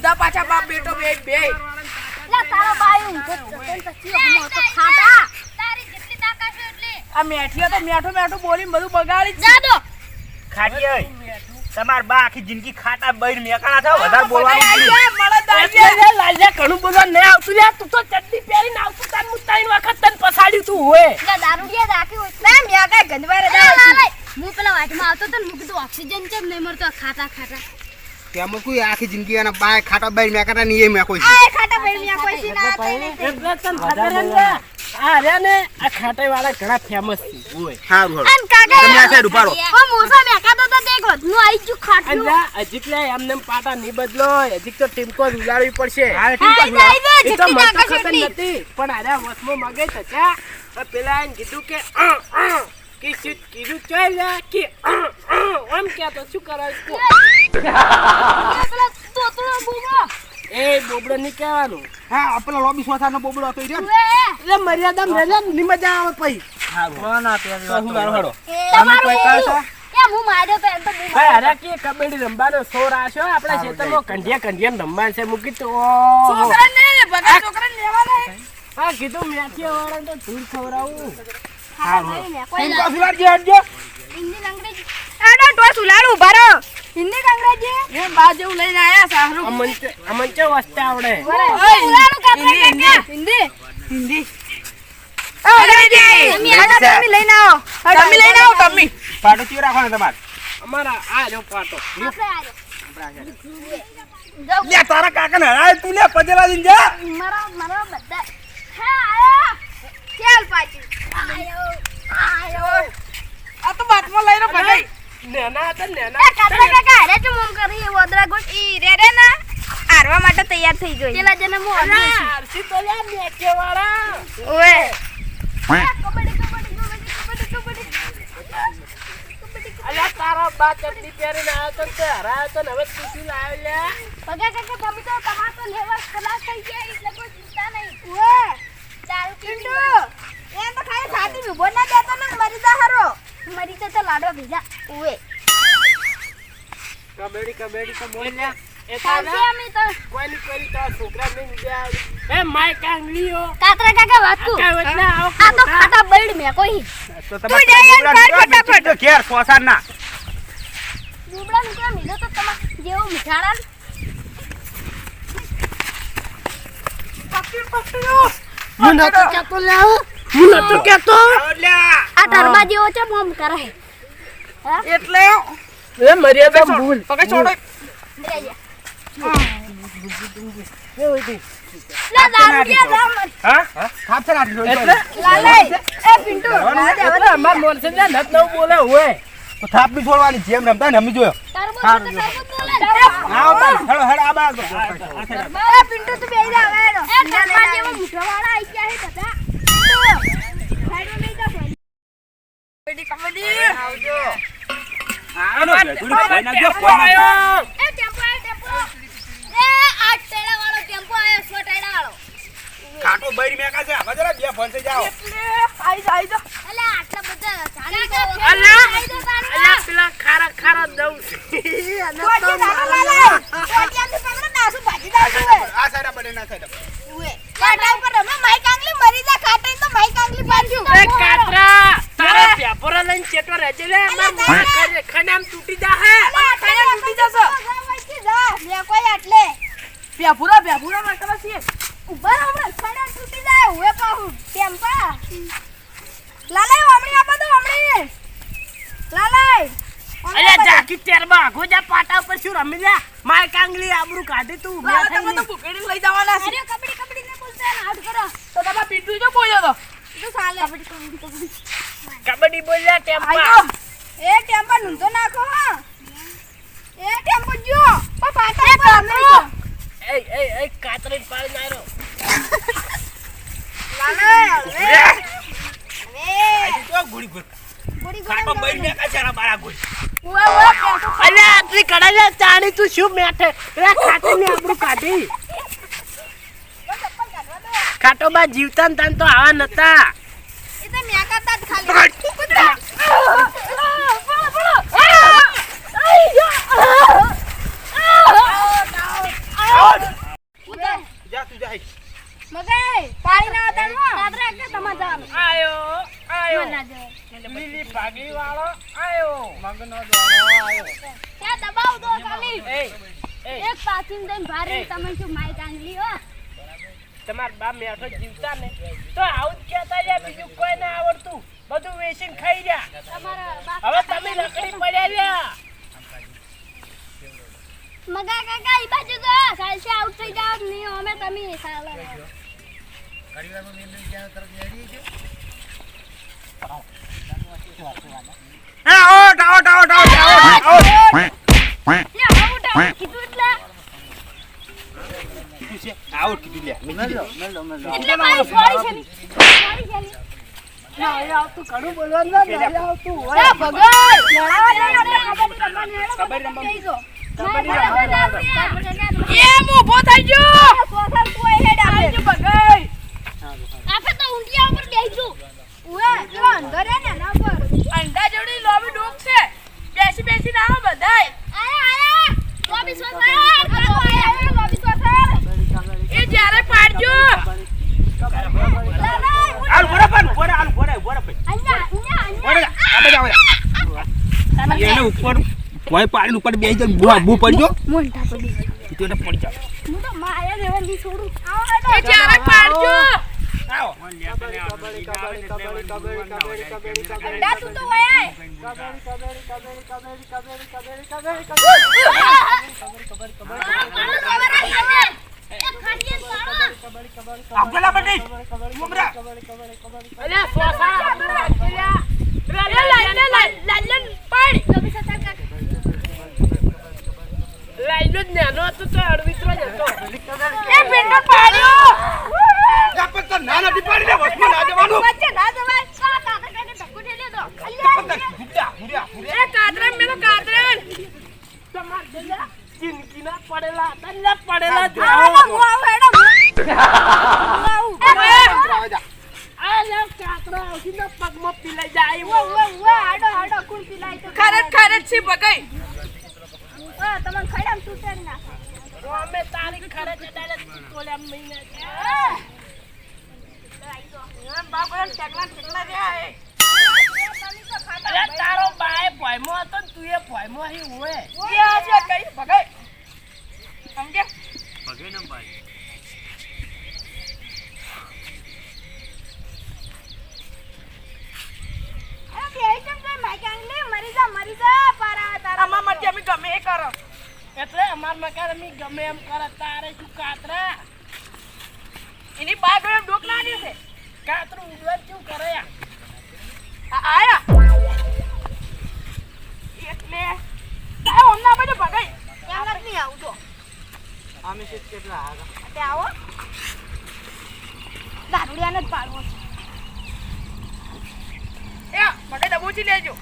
ઊંધા પાછા બાપ બેટો બે બે. લા તારો ભાઈ ઊંધો જ પછી તો ખાતા તારી જેટલી તાકાત છે એટલી. આ મેઠીઓ તો મેઠું મેઠું બોલીને બધું બગાડી જ દો ખાટી હોય તમાર બા આખી જિંદગી ખાટા બૈર મેકાણા થાવ વધારે બોલવાનું આઈ ગયા. લાલ્યા ઘણું બોલવા ન આવતું લે તું તો ચડ્ડી પહેરીને આવતું તાન હું ત્રણ વખત તને પસાડ્યું તું હોય લા દારૂડિયા રાખી હોય. ના મેકા ગંદવારે દા હું પેલા વાટમાં આવતો તો ને હું ઓક્સિજન કેમ નહીં મળતો. આ ખાટા. ખાટા તેમાં કોઈ આખી જિંદગી એના બાય ખાટા બાય મેકાટા નહીં એ મેકો છે. આ એ ખાટા ભાઈ મે કોઈ સી ના નહીં એટલે તને ખબર હે ને આ રે ને આ ખાટાઈ વાળા ઘણા ફેમસ છે. હોય સારું હારું. અન કાકા તમે આ સાઈડ ઊભા રહો. ઓ મોસા મેકાતો તો દેખ વધનું આઈ ગયું ખાટલું. અંજા હજીક લે એમને એમ પાટા નહીં બદલો હજીક તો ટીમકો ઉલાડવી પડશે. હા, ટીમ આઈ જાય તો એ તો તો ખબર એટલી નથી. પણ આર્યા વસમાં મગે થયા પેલા એને કીધું કે અ, અ, કે શું કીધું? ચાલ કે આમ કે તો શું કરાય? કો તોતળો એ બોબડો ની કહેવાનું હા આપણો લોબી સોથાનો બોબડો હતો. વે. એટલે મર્યાદા રેલે ની મજા આવે પછી. હા ના, તે હું મારો હડો તમે કોઈ કાઢશો? એ હું માર્યો તો એમ તો ભાઈ અરે કે કબડ્ડી રમવાનો શોર આશો? આપણા ખેતરમાં કંઢિયા કંઢિયા રમવાનું છે મૂકી તો. છોકરાને ને બગા છોકરાને લેવાના હા કીધું વાળા તો ધૂળ ખવડાવું. ટીમ પાછું લાડજે, હટજો. હિન્દી ને અંગ્રેજી આડો ટોસ ઉલાડું ઊભા રહો. હિન્દી ને અંગ્રેજી એ બા જેવું લઈને આયા સારું અમન અમન છે વસ્તા આવડે? ઉલાડું કાપરા કાકા હિન્દી. હિન્દી અંગ્રેજી તમે લઈને આવો. તમે લઈને આવો તમે. પાટો ચીયો રાખવાનો તમારે. અમારા આ જો પાટો. આપણે આજો લે તારા કાકાને હરાય તું લે પજેલા દિન જા. મારા મારા બધા હા ચાલ પાછી. આયો આયો. આ તો બાતમાં લઈને ભગાઈ. નેના હતા એ કાકા કાકા અરે તું મમ કરી એ વદરા ગોટ ઈ રે રે ના. આરવા માટે તૈયાર થઈ ગઈ. પેલા જને હું આરસી તો લે મેથીયા વાળા ઓએ કબડ્ડી કબડ્ડી કબડ્ડી કબડ્ડી કબડ્ડી અલ્યા તારા બા ચટણી પહેરીને આવ્યો તો ને હરાયો તો હવે તું લાવ્યો લે? પગા કાકા તમે તો તમાર તો લેવા ખલાસ થઈ ગયા એટલે કોઈ ચિંતા નહીં. ઓએ દારૂ પીંડુ એ તો ખાલી છાતી ઊભો ના દેતો ને મરી જા હારો મરી તો તો લાડો ભીજા ઓએ કબડ્ડી કબડ્ડી તો બોલ લે. એ તારા? અમે તો. કોઈની કોઈ તારા છોકરા નહીં જાય એ માય કાંગલીઓ કાતરા કાકા વાત તું કાંઈ વચને આવો આ તો ખાટા બૈડ મે કોઈ. તો તું જઈ આવ, કાઢ ફટાફટ. ઘેર સોસાર ના બુબડા નીકળા મિલો તો તમાર જેવો મીઠાડા ને. હું નતો કહેતો લાવ હું. નતો કહેતો. આ ટરબા જેવો છે મોમ કરે એટલે એ મર્યાદા ભૂલ. પકડ છોડો. થાપ બી છોડવાની જેમ રમતા ને અમે જોયો. આવો તાર હેડો હેડો આ આવો. એ પિન્ટુ તું બેહી જા હવે એનો. એ ટરબા જેવો મીઠો આઈ ગયા છે બધા. સાઈડો લઈ જા ભાઈ કબડ્ડી કબડ્ડી આવજો. આનો ભેગુડી ખાઈ નાખજો ફોન આયો એ ટેમ્પો આયો ટેમ્પો. એ આ ટેડા વાળો ટેમ્પો આયો સો ટેડા વાળો કાટો બૈરી મેકા છે આમાં જરા બે ફોન થઈ જાઓ એટલે આઈ જા આઈ જા અલે આટલા બધા ચાલી તો અલા! આઈ તો તારી અલ્યા પેલા ખારા ખારા દઉં કોટી દાડા લાલા કોટીયાથી પકડો નાસુ ભાજી દાસુ હે આ સાઈડ બને ના સાઈડ ઉએ કાટા ઉપર રમે માઈક આંગલી મરી જા ખાટે તો માઈક આંગલી પાછું એ કાતરા તારા પેપરો લઈને ચેટો રહેજે લે અમાર મોં કરે ખનામ તૂટી જા હે ખાઈને તૂટી જશે. જા મે કોઈ આટલે ભ્યાભુરા ભ્યાભુરા માં કરે છે ઊભા રહો હમણાં ખડા તૂટી જાય ઉએ પાહુ ટેમ્પા લાલાઈ હમણી આપા દો હમણી લાલાઈ અલ્યા જાકી તેરબા આગો જા પાટા ઉપર શું રમી જા? માય કાંગલી આબરૂ કાઢી તું મેં તમે તો ભૂકેડી લઈ જવાના છે. અરે કબડી કબડી ને બોલતા ના આઉટ કરો. તો તમારા પીટુ જો બોલ્યો તો. તો સાલે કબડ્ડી કબડી કબડ્ડી. બોલ્યા ટેમ્પા એ ટેમ્પા નૂંધો નાખો હા. એ ટેમ્પો જો પાટા પર રમે એ એ એ કાતરી પાડી નારો લાલાઈ રે આઈ તો ગુડી ગુડ ગોડી ગોડી બારા ગુડ અલ્યા આટલી કડાઈ ચાણી તું શું મેઠે? રે ખાટી ને આપણું કાઢી ખાટો બા જીવતા ને તાન તો આવા નતા એ તો મેકાતા જ ખાલી કુતરા આવો જાય મગાઈ પાણી ના તાણવા કાતરા કે તમાર જવાનું આયો આયો ના જવાય લીલી પાઘડી વાળો આયો ત્યાં દબાવ દો ખાલી એ એ એક પાછી દઈને ભારે તમે શું માઈક આંગલી હો? તમાર બા મેઠો જીવતા ને. તો આવું જ કહેતા રહ્યા બીજું કોઈ ના આવડતું. બધું વેચીને ખાઈ રહ્યા. તમારા હવે તમે લકડી પડ્યા રહ્યા. મગા કાકા ઈ બાજુ તો સાલસે આઉટ થઈ જાવ નહીં? અમે તમે સાલે હા out out out out out out લે આઉટ આઉટ કીધું એટલે આઉટ કીધું લે મેં કીધું. એટલે મારી સોરી છે સોરી છે ની ઘણું બોલવાનું ના નહીં આવતું હોય ભગવાન લડાવા દે આપણે કબડ્ડી રમવાની કબડ્ડી રમવાની. કબડ્ડી રમવાની. ના, ના, ના, ના. એ હું ઊભો થઈ ગયો સોસર કોઈ હેડ આપણે. આવજો બગાઈ આપણે તો ઊંધિયા ઉપર બેહીશું. ઉએ, જો અંદર હે ને એના પર. અંડા જેવડી લોબી ડૂબ છે બેસી બેસી ના બધા બધાય આયા, આયા. લોબી સોસર. કાકો આયા, લોબી સોસર. એ જ્યારે પાડજો લા, લા, ઉઠ. આલુ બરાબર બરાબર આલુ બરાબર બરાબર અહીંયા, અહીંયા, અહીંયા. બરાબર આ બધા આવે એને ઉપર કોઈ પાડીને ઉપર બે જાય બુ બુ પડજો મોંઢા પડી. તો એને પડી જાવ હું તો માયા લેવાની છોડું. આવો. એ જ્યારે પાડજો આવો અંડા તું તો વયા કબડી કબડી કબડી કબડી કબડી કબડી કબડી કબડી આપેલા બધી ઉમરા અલ્યા સોસા અલ્યા એ લાઈને જ હતો તો અડવિત્રો એ પેટનો પાડ્યો નાના વસમાં ના જવાનું વચ્ચે ના જવાય. કાકા કાકા ધક્કો એ તમાર પડેલા હતા પડેલા. હું આવું, હું. હું આવું. આવે જા આ લે કાકડો આવશે ને પગમાં પીલાઈ જાય ઉવા, ઉવા, ઉવા, હાડો, હાડો, કોણ પીલાય તો ખરત ખરત છે બગાઈ ઉવા, તમને ખડામ તૂટેડી નાખે. અમે તારી ખરે છે તારે તોલે આમ મહિના છે. બાપા ટેકલા ટેકલા રહ્યા એ અલ્યા તારો બાએ ભોયમો હતો ને તું એ ભોયમો અહીં હોય એ આ છે કઈ બગાઈ સમજે અરે, બેહી કેમ જાય? માઈક આંગળી, મરી જા, મરી જા, પારા તારા. અમાર માટે અમે ગમે એ કરો એટલે અમાર મકાન અમે ગમે એમ કરે તારે શું કાતરા એની બાપ એમ ડોક છે કાતરું ઉડવા શું કરે આયા એટલે તારે હમણાં બધું બગાઈ ત્યાં આગળ નહીં આવતો જો. અમે શીખ કેટલા આગળ તે આવો. દારૂડિયાને જ પાડવો છે. એ મને દબોચી લેજો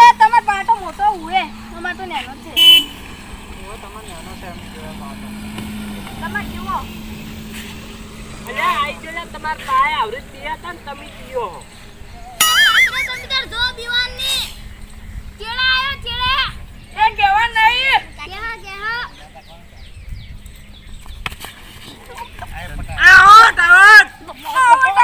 એ તમાર પાટો મોટો હુએ અમાર તો નેનો છે તમારે નાનો છે એમ કહેવામાં આવતો. તમાર જીવો અલ્યા આઈ ગયેલા તમાર બાએ આવરે પીયા હતા ને તમે પીઓ હો. જો દીવાની ચેડા આયો ચેડા? એ કહેવા નહીં કેહા કેહા. Out out out out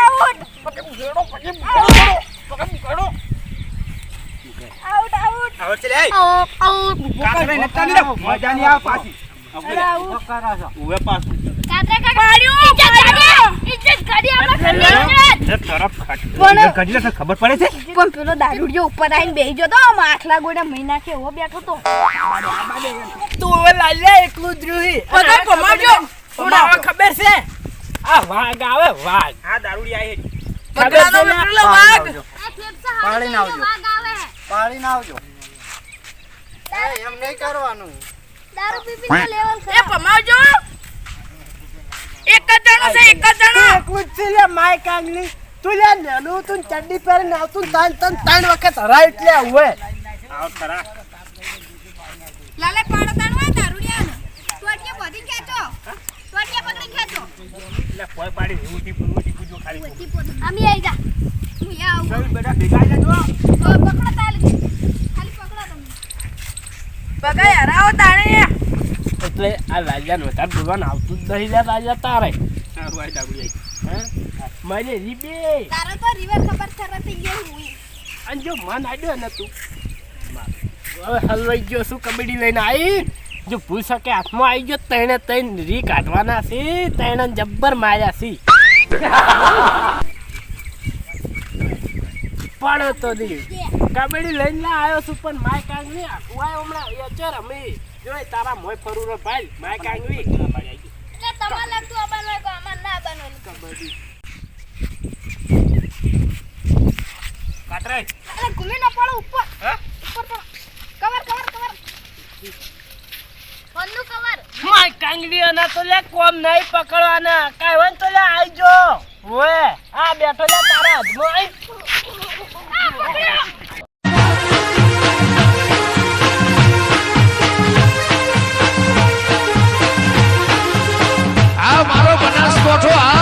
out out હવે ચલે આઉટ આઉટ કાકરે નતા ની મજા ની આવે પાછી. પકડા છો. ઉવે પાછું. કાકરા કાકા ઇજ્જત ખબર પડે છે? પણ પેલો દારૂડિયો ઉપર આવીને બેહી ગયો તો આખલા ગોડા મહિના કે એવો બેઠો તો. તું હવે લાલ્યા એકલું જ બધા અને હવે ખબર છે? હવે ખબર છે? આ વાઘ આવે વાઘ. આ દારૂડી આઈ બકરાનો ને? બકરેલો વાઘ. આ ફેફસા આવજો. વાગ આવે. આવજો એ, એમ નહીં કરવાનું. દારૂ પી લેવલ એ ભમાવજો એક જ જણો છે એક જ જણો. એકલું જ છે લે માય કાંગલી તું લે નેનું તું ને ચડ્ડી આવતું ને તાન તન ત્રણ વખત હરાય એટલે હોય આવ ખરા. લાલે પાડો તાણવા દારૂડિયાને. ટોટિયા બધી ખેંચો. ટોટિયા પકડી ખેંચો. એટલે કોઈ પાડી પૂરું ઉઠી પૂજો ખાલી. આમી આઈ જા. હું યા આવું. સૌ બેટા ભેગા જજો ઓ, પકડો તાલી. ખાલી પકડો તમે. બગાઈ હરાવો તાણે. એટલે આ લાલિયાને વધારે બોલવાનું આવતું જ નહીં લે લાલિયા તારે. મારી રીબે. તારે તો રીવર ખબર થરા થઈ ગયો હું. અને જો મન આડ્યો ને તું. હવે હલવાઈ ગયો શું કબડ્ડી લઈને આવી જો ભૂલ શકે હાથમાં આવી ગયો તેણે તૈન રી કાઢવાના છે તેણે જબ્બર માર્યા છે. પડો તો દી કબડ્ડી લઈને ના આવ્યો છું પણ માય કાંગવી આખું હમણાં યચર ચર અમે જોઈ તારા મોય ફરું રો ભાઈ માય કાંગવી. તમારે લાગતું અબાનો હોય અમાર ના હોય. કબડ્ડી કાટરાય. એટલે ઘૂમી ન પડો ઉપર. હે? ઉપર પડો કવર કવર કવર. ફોનનું કવર. માય કાંગવી ના તો લે કોમ નહીં પકડવાના. કાઈ વન તો લે આવજો ઓએ આ બેઠો લે તારા હાથમાં. આ મારો બનાસકોઠો આ